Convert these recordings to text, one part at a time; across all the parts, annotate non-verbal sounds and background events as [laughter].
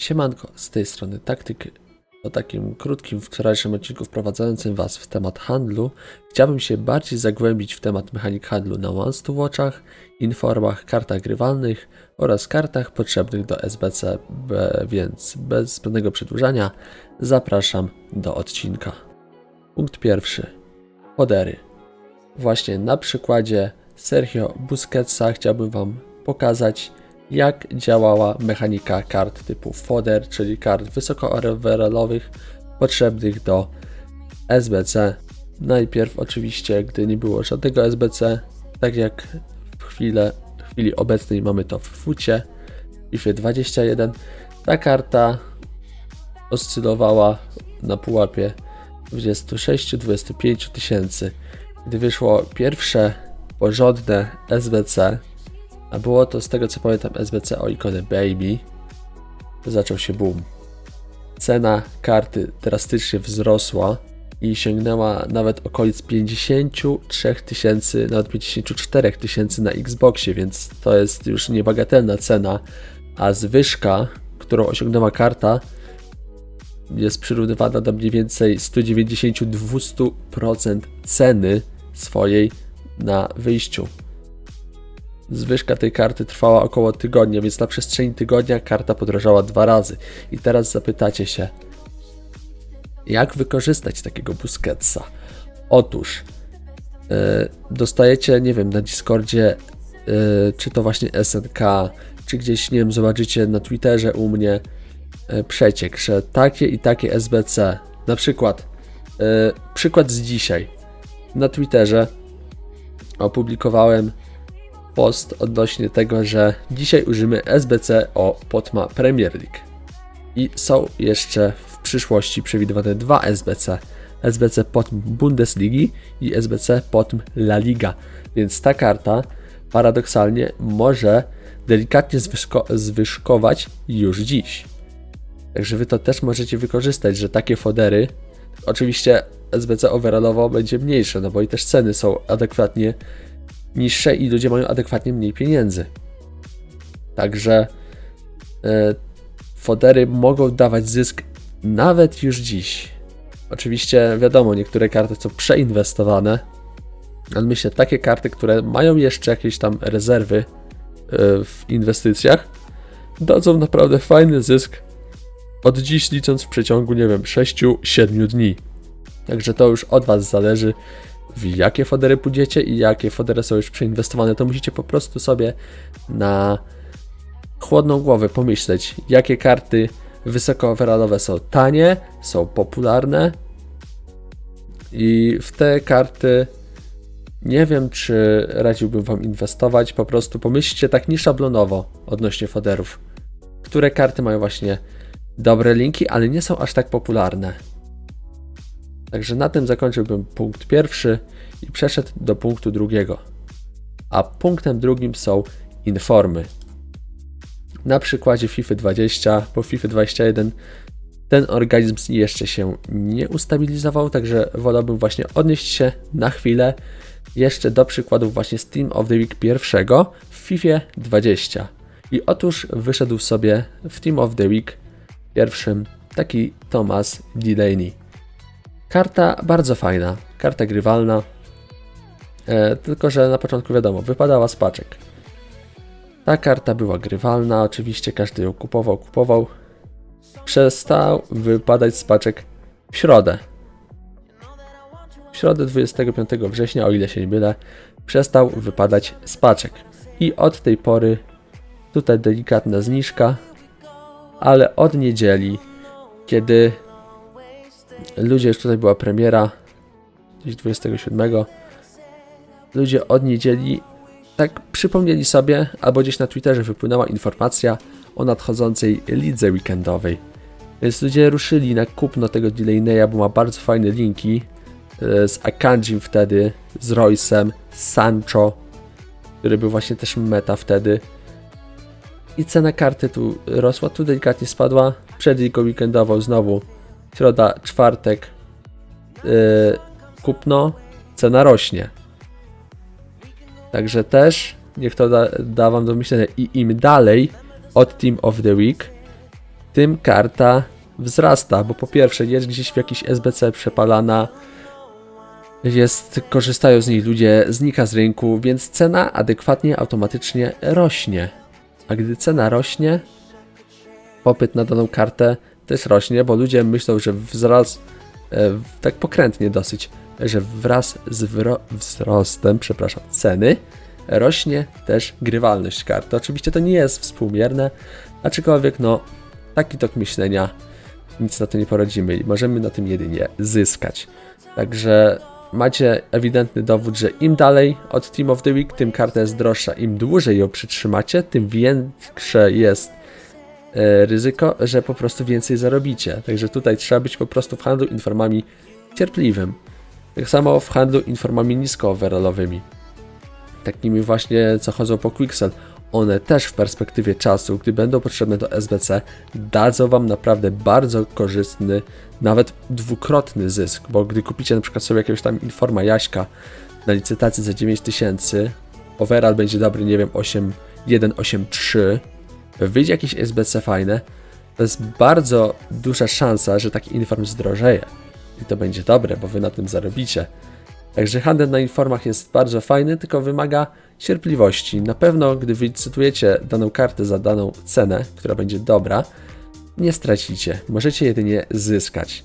Siemanko, z tej strony Taktyk. Po takim krótkim wczorajszym odcinku wprowadzającym Was w temat handlu, chciałbym się bardziej zagłębić w temat mechanik handlu na Once to Watchach, informach, kartach grywalnych oraz kartach potrzebnych do SBC, więc bez zbędnego przedłużania zapraszam do odcinka. Punkt pierwszy. Podery. Właśnie na przykładzie Sergio Busquetsa chciałbym Wam pokazać, jak działała mechanika kart typu foder, czyli kart wysokooverallowych potrzebnych do SBC. Najpierw oczywiście, gdy nie było żadnego SBC, tak jak w, chwilę, w chwili obecnej mamy to w fucie FIFA 21, ta karta oscylowała na pułapie 26-25 tysięcy. Gdy wyszło pierwsze porządne SBC, a było to z tego co pamiętam SBC o ikonę Baby, zaczął się boom. Cena karty drastycznie wzrosła i sięgnęła nawet okolic 53 tysięcy, nawet 54 tysięcy na Xboxie, więc to jest już niebagatelna cena, a zwyżka, którą osiągnęła karta, jest przyrównywana do mniej więcej 190-200% ceny swojej na wyjściu. Zwyżka tej karty trwała około tygodnia, więc na przestrzeni tygodnia karta podrożała dwa razy. I teraz zapytacie się, jak wykorzystać takiego Busquetsa? Otóż yy, dostajecie, nie wiem, na Discordzie, yy, czy to właśnie SNK, czy gdzieś, nie wiem, zobaczycie na Twitterze u mnie yy, przeciek, że takie i takie SBC, na przykład, yy, przykład z dzisiaj, na Twitterze opublikowałem post odnośnie tego, że dzisiaj użymy SBC o Potma Premier League. I są jeszcze w przyszłości przewidywane dwa SBC. SBC Potm Bundesligi i SBC Potm La Liga. Więc ta karta paradoksalnie może delikatnie zwyżko zwyżkować już dziś. Także wy to też możecie wykorzystać, że takie fodery, oczywiście SBC overallowo będzie mniejsze, no bo i też ceny są adekwatnie niższe i ludzie mają adekwatnie mniej pieniędzy. Także e, fodery mogą dawać zysk nawet już dziś. Oczywiście wiadomo, niektóre karty są przeinwestowane, ale myślę, takie karty, które mają jeszcze jakieś tam rezerwy e, w inwestycjach, dadzą naprawdę fajny zysk od dziś licząc w przeciągu, nie wiem, 6-7 dni. Także to już od Was zależy, w jakie fodery pójdziecie i jakie fodery są już przeinwestowane, to musicie po prostu sobie na chłodną głowę pomyśleć, jakie karty wysokooverallowe są tanie, są popularne i w te karty nie wiem, czy radziłbym Wam inwestować, po prostu pomyślcie tak nieszablonowo odnośnie foderów. Które karty mają właśnie dobre linki, ale nie są aż tak popularne. Także na tym zakończyłbym punkt pierwszy i przeszedł do punktu drugiego. A punktem drugim są informy. Na przykładzie FIFA 20, po FIFA 21 ten organizm jeszcze się nie ustabilizował, także wolałbym właśnie odnieść się na chwilę jeszcze do przykładów właśnie z Team of the Week pierwszego w FIFA 20. I otóż wyszedł sobie w Team of the Week pierwszym taki Thomas Delaney. Karta bardzo fajna, karta grywalna, e, tylko że na początku wiadomo, wypadała z paczek. Ta karta była grywalna, oczywiście każdy ją kupował, kupował. Przestał wypadać z paczek w środę. W środę 25 września, o ile się nie mylę, przestał wypadać z paczek. I od tej pory tutaj delikatna zniżka, ale od niedzieli, kiedy ludzie, już tutaj była premiera, gdzieś 27. Ludzie od niedzieli tak przypomnieli sobie, albo gdzieś na Twitterze wypłynęła informacja o nadchodzącej lidze weekendowej. Więc ludzie ruszyli na kupno tego Delaney'a, bo ma bardzo fajne linki e, z Akanjim wtedy, z Royce'em, z Sancho, który był właśnie też meta wtedy. I cena karty tu rosła, tu delikatnie spadła. Przed ligą weekendową znowu środa, czwartek, yy, kupno, cena rośnie. Także też niech to da, da Wam do myślenia. I im dalej od Team of the Week, tym karta wzrasta, bo po pierwsze jest gdzieś w jakiś SBC przepalana, jest, korzystają z niej ludzie, znika z rynku, więc cena adekwatnie, automatycznie rośnie. A gdy cena rośnie, popyt na daną kartę też rośnie, bo ludzie myślą, że wzraz, e, tak pokrętnie dosyć, że wraz z wzrostem, przepraszam, ceny rośnie też grywalność karty. Oczywiście to nie jest współmierne, aczkolwiek no, taki tok myślenia, nic na to nie poradzimy i możemy na tym jedynie zyskać. Także macie ewidentny dowód, że im dalej od Team of the Week, tym karta jest droższa. Im dłużej ją przytrzymacie, tym większe jest ryzyko, że po prostu więcej zarobicie. Także tutaj trzeba być po prostu w handlu informami cierpliwym. Tak samo w handlu informami niskooverallowymi. Takimi właśnie, co chodzą po Quicksell. One też w perspektywie czasu, gdy będą potrzebne do SBC, dadzą Wam naprawdę bardzo korzystny, nawet dwukrotny zysk, bo gdy kupicie na przykład sobie jakiegoś tam Informa Jaśka na licytacji za 9000, overall będzie dobry, nie wiem, 8, 183, wyjdzie jakieś SBC fajne, to jest bardzo duża szansa, że taki Inform zdrożeje. I to będzie dobre, bo Wy na tym zarobicie. Także handel na informach jest bardzo fajny, tylko wymaga cierpliwości. Na pewno, gdy wylicytujecie daną kartę za daną cenę, która będzie dobra, nie stracicie. Możecie jedynie zyskać.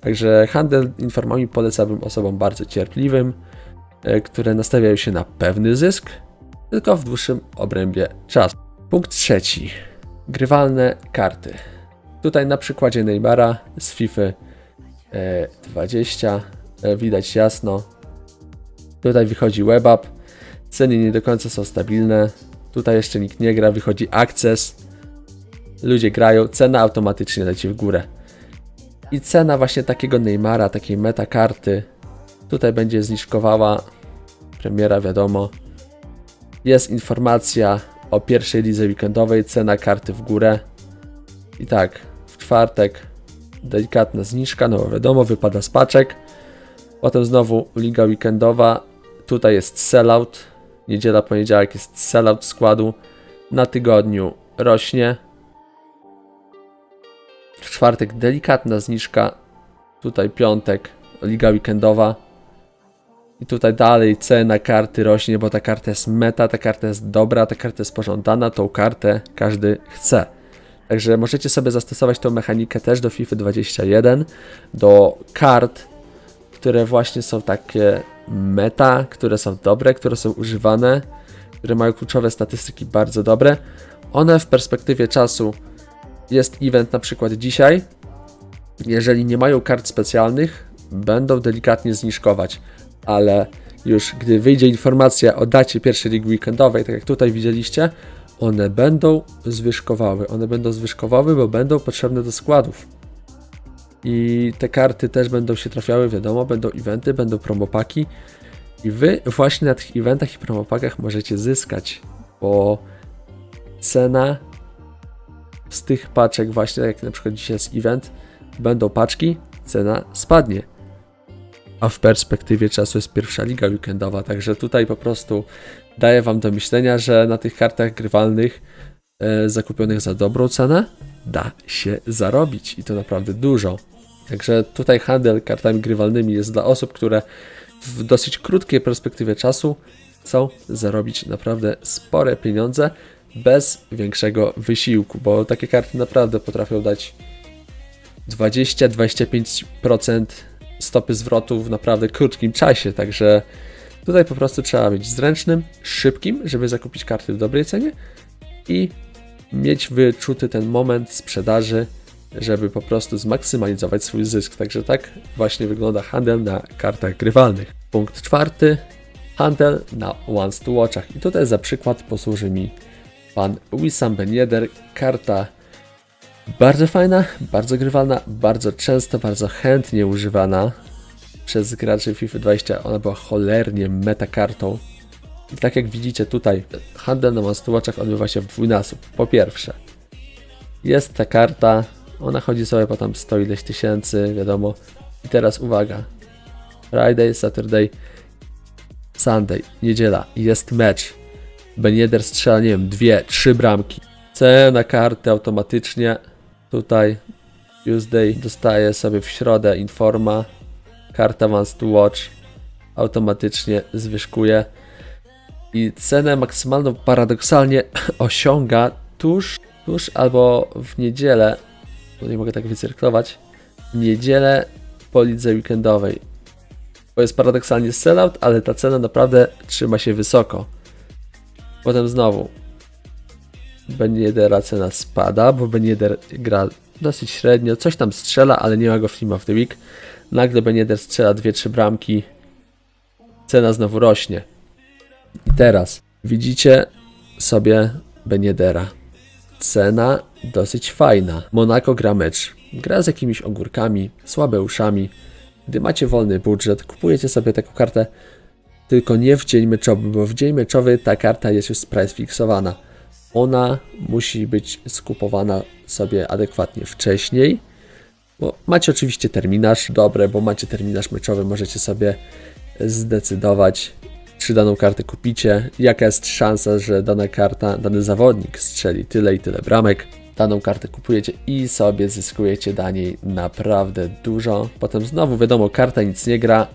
Także handel informami polecałbym osobom bardzo cierpliwym, e, które nastawiają się na pewny zysk, tylko w dłuższym obrębie czasu. Punkt trzeci. Grywalne karty. Tutaj na przykładzie Neymara z FIFA e, 20 e, widać jasno. Tutaj wychodzi WebUp. Ceny nie do końca są stabilne. Tutaj jeszcze nikt nie gra, wychodzi Access. Ludzie grają, cena automatycznie leci w górę. I cena właśnie takiego Neymara, takiej meta karty, tutaj będzie zniżkowała. Premiera wiadomo. Jest informacja o pierwszej lidze weekendowej, cena karty w górę. I tak, w czwartek delikatna zniżka, no wiadomo, wypada z paczek. Potem znowu liga weekendowa. Tutaj jest sellout. Niedziela, poniedziałek jest sellout składu. Na tygodniu rośnie. W czwartek delikatna zniżka. Tutaj piątek, liga weekendowa. I tutaj dalej cena karty rośnie, bo ta karta jest meta, ta karta jest dobra, ta karta jest pożądana, tą kartę każdy chce. Także możecie sobie zastosować tą mechanikę też do FIFA 21, do kart, które właśnie są takie meta, które są dobre, które są używane, które mają kluczowe statystyki bardzo dobre. One w perspektywie czasu jest event na przykład dzisiaj. Jeżeli nie mają kart specjalnych, będą delikatnie zniżkować, ale już gdy wyjdzie informacja o dacie pierwszej ligi weekendowej, tak jak tutaj widzieliście, one będą zwyżkowały. One będą zwyżkowały, bo będą potrzebne do składów. I te karty też będą się trafiały, wiadomo, będą eventy, będą promopaki. I wy właśnie na tych eventach i promopakach możecie zyskać, bo cena z tych paczek, właśnie jak na przykład dzisiaj jest event, będą paczki, cena spadnie. A w perspektywie czasu jest pierwsza liga weekendowa, także tutaj po prostu daję wam do myślenia, że na tych kartach grywalnych e, zakupionych za dobrą cenę da się zarobić i to naprawdę dużo. Także tutaj handel kartami grywalnymi jest dla osób, które w dosyć krótkiej perspektywie czasu chcą zarobić naprawdę spore pieniądze bez większego wysiłku, bo takie karty naprawdę potrafią dać 20-25% stopy zwrotu w naprawdę krótkim czasie, także tutaj po prostu trzeba być zręcznym, szybkim, żeby zakupić karty w dobrej cenie i mieć wyczuty ten moment sprzedaży, żeby po prostu zmaksymalizować swój zysk. Także tak właśnie wygląda handel na kartach grywalnych. Punkt czwarty. Handel na once to watchach. I tutaj za przykład posłuży mi pan Wissam Ben Yedder. Karta bardzo fajna, bardzo grywalna, bardzo często, bardzo chętnie używana przez graczy FIFA 20. Ona była cholernie meta kartą. I tak jak widzicie tutaj, handel na watchach odbywa się w dwójnasób. Po pierwsze, jest ta karta, ona chodzi sobie po tam 100 ileś tysięcy, wiadomo. I teraz uwaga. Friday, Saturday, Sunday, niedziela, jest mecz. Ben Yedder strzela, nie wiem, dwie, trzy bramki. Cena karty automatycznie Tutaj Tuesday dostaje sobie w środę informa. Karta Wants to Watch automatycznie zwyżkuje i cenę maksymalną paradoksalnie [laughs] osiąga tuż, tuż albo w niedzielę, bo nie mogę tak wycyrklować, w niedzielę po lidze weekendowej. Bo jest paradoksalnie sellout, ale ta cena naprawdę trzyma się wysoko. Potem znowu Ben Yedera cena spada, bo Ben Yedder gra dosyć średnio, coś tam strzela, ale nie ma go w Team of the Week. Nagle Ben Yedder strzela 2-3 bramki, cena znowu rośnie. I teraz widzicie sobie Beniedera. Cena dosyć fajna. Monaco gra mecz. Gra z jakimiś ogórkami, słabeuszami. Gdy macie wolny budżet, kupujecie sobie taką kartę tylko nie w dzień meczowy, bo w dzień meczowy ta karta jest już price fiksowana. Ona musi być skupowana sobie adekwatnie wcześniej. Bo macie oczywiście terminarz, dobre, bo macie terminarz meczowy, możecie sobie zdecydować, czy daną kartę kupicie, jaka jest szansa, że dana karta, dany zawodnik strzeli tyle i tyle bramek. Daną kartę kupujecie i sobie zyskujecie dla niej naprawdę dużo. Potem znowu wiadomo, karta nic nie gra,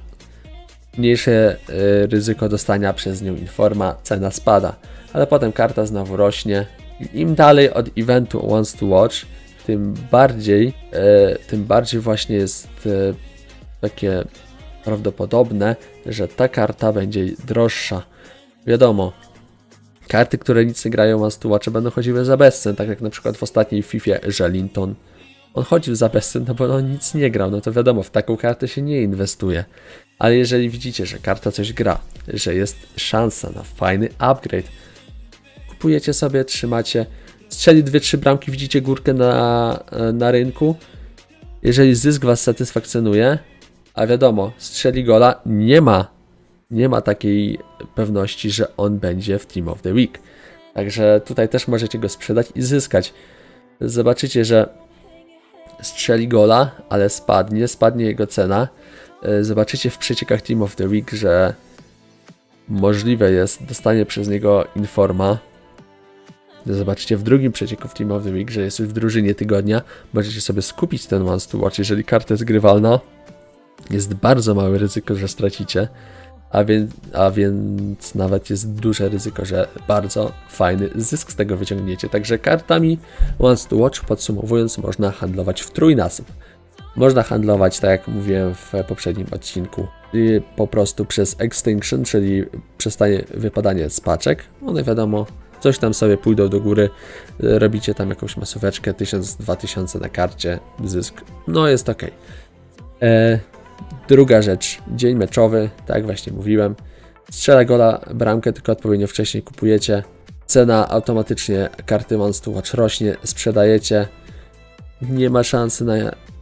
mniejsze y, ryzyko dostania przez nią informa, cena spada, ale potem karta znowu rośnie. Im dalej od eventu Wants to Watch, tym bardziej, y, tym bardziej właśnie jest y, takie prawdopodobne, że ta karta będzie droższa. Wiadomo, karty, które nic nie grają Wants to Watch będą chodziły za bezcen, tak jak na przykład w ostatniej FIFA Żelinton. On chodził za bezcen, no bo on nic nie grał, no to wiadomo, w taką kartę się nie inwestuje. Ale jeżeli widzicie, że karta coś gra, że jest szansa na fajny upgrade, kupujecie sobie, trzymacie, strzeli 2-3 bramki, widzicie górkę na, na rynku. Jeżeli zysk Was satysfakcjonuje, a wiadomo, strzeli gola, nie ma, nie ma takiej pewności, że on będzie w Team of the Week. Także tutaj też możecie go sprzedać i zyskać. Zobaczycie, że strzeli gola, ale spadnie, spadnie jego cena. E, Zobaczycie w przeciekach Team of the Week, że możliwe jest dostanie przez niego informa. Zobaczycie w drugim przecieku w Team of the Week, że jest już w drużynie tygodnia. Możecie sobie skupić ten Once to Watch. Jeżeli karta jest grywalna, jest bardzo małe ryzyko, że stracicie. A więc, a więc nawet jest duże ryzyko, że bardzo fajny zysk z tego wyciągniecie. Także kartami Once to Watch, podsumowując, można handlować w trójnasób. Można handlować, tak jak mówiłem w poprzednim odcinku, po prostu przez extinction, czyli przestanie wypadanie z paczek. One wiadomo, coś tam sobie pójdą do góry, robicie tam jakąś masóweczkę, 1000-2000 na karcie, zysk, no jest ok. Druga rzecz, dzień meczowy, tak właśnie mówiłem, strzela gola, bramkę, tylko odpowiednio wcześniej kupujecie, cena automatycznie karty Monster Watch rośnie, sprzedajecie, nie ma szansy na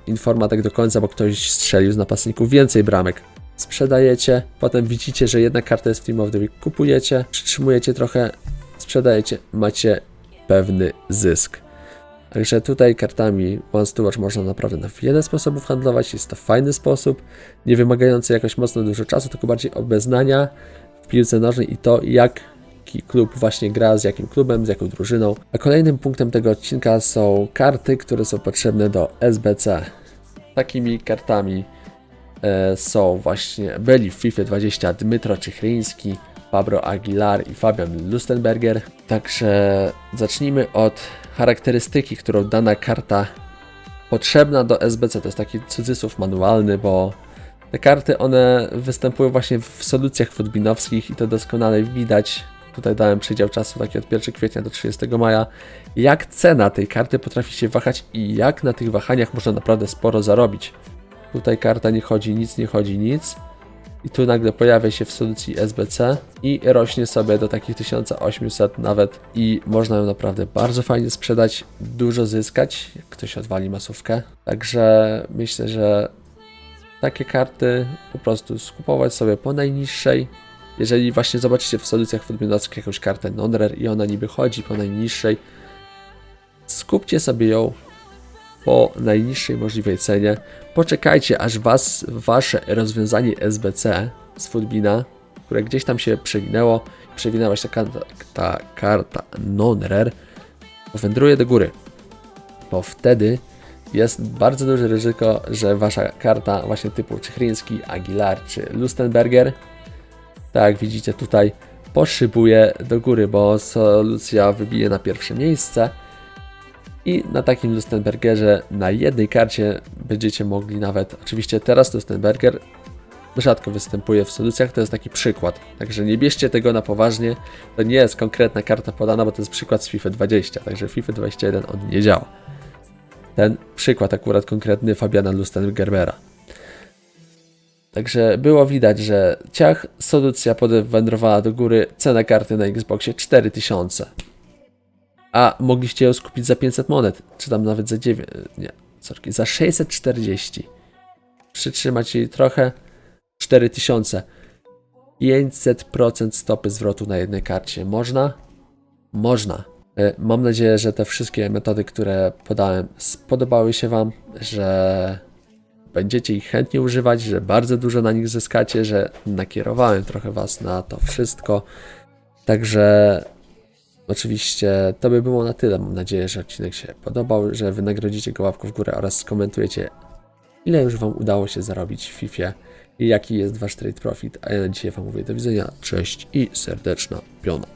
informa tak do końca, bo ktoś strzelił z napastników więcej bramek. Sprzedajecie, potem widzicie, że jedna karta jest w Team of the Week, kupujecie, przytrzymujecie trochę, sprzedajecie, macie pewny zysk. Także tutaj kartami Watch można naprawdę na wiele sposobów handlować, jest to fajny sposób, nie wymagający jakoś mocno dużo czasu, tylko bardziej obeznania w piłce nożnej i to, jak jaki klub właśnie gra, z jakim klubem, z jaką drużyną. A kolejnym punktem tego odcinka są karty, które są potrzebne do SBC. Takimi kartami e, są właśnie byli w FIFA 20 Dmytro Czychryński, Pablo Aguilar i Fabian Lustenberger. Także zacznijmy od charakterystyki, którą dana karta potrzebna do SBC. To jest taki cudzysłów manualny, bo te karty one występują właśnie w solucjach futbinowskich i to doskonale widać. Tutaj dałem przydział czasu taki od 1 kwietnia do 30 maja. Jak cena tej karty potrafi się wahać i jak na tych wahaniach można naprawdę sporo zarobić. Tutaj karta nie chodzi nic, nie chodzi nic. I tu nagle pojawia się w solucji SBC i rośnie sobie do takich 1800 nawet i można ją naprawdę bardzo fajnie sprzedać, dużo zyskać, jak ktoś odwali masówkę. Także myślę, że takie karty po prostu skupować sobie po najniższej. Jeżeli właśnie zobaczycie w solucjach futbolowskich jakąś kartę non-rare i ona niby chodzi po najniższej, skupcie sobie ją po najniższej możliwej cenie. Poczekajcie, aż was wasze rozwiązanie SBC z Foodbina, które gdzieś tam się przewinęło, przewinęła się ta ta karta non-rare, powędruje do góry. bo wtedy jest bardzo duże ryzyko, że wasza karta właśnie typu Czychryński, Aguilar czy Lustenberger, tak jak widzicie tutaj, poszybuje do góry, bo solucja wybije na pierwsze miejsce i na takim Lustenbergerze na jednej karcie będziecie mogli nawet, oczywiście teraz Lustenberger rzadko występuje w solucjach, to jest taki przykład, także nie bierzcie tego na poważnie, to nie jest konkretna karta podana, bo to jest przykład z FIFA 20, także FIFA 21 on nie działa. Ten przykład akurat konkretny Fabiana Lustengerbera. Także było widać, że ciach, solucja podwędrowała do góry, cena karty na Xboxie 4000. A mogliście ją skupić za 500 monet, czy tam nawet za 9, nie, sorki, za 640. Przytrzymać jej trochę, 4000. 500% stopy zwrotu na jednej karcie. Można? Można. E, Mam nadzieję, że te wszystkie metody, które podałem, spodobały się Wam, że będziecie ich chętnie używać, że bardzo dużo na nich zyskacie, że nakierowałem trochę Was na to wszystko. Także oczywiście to by było na tyle. Mam nadzieję, że odcinek się podobał, że wynagrodzicie go łapką w górę oraz skomentujecie, ile już Wam udało się zarobić w FIFA i jaki jest Wasz trade profit. A ja na dzisiaj Wam mówię do widzenia, cześć i serdeczna piona.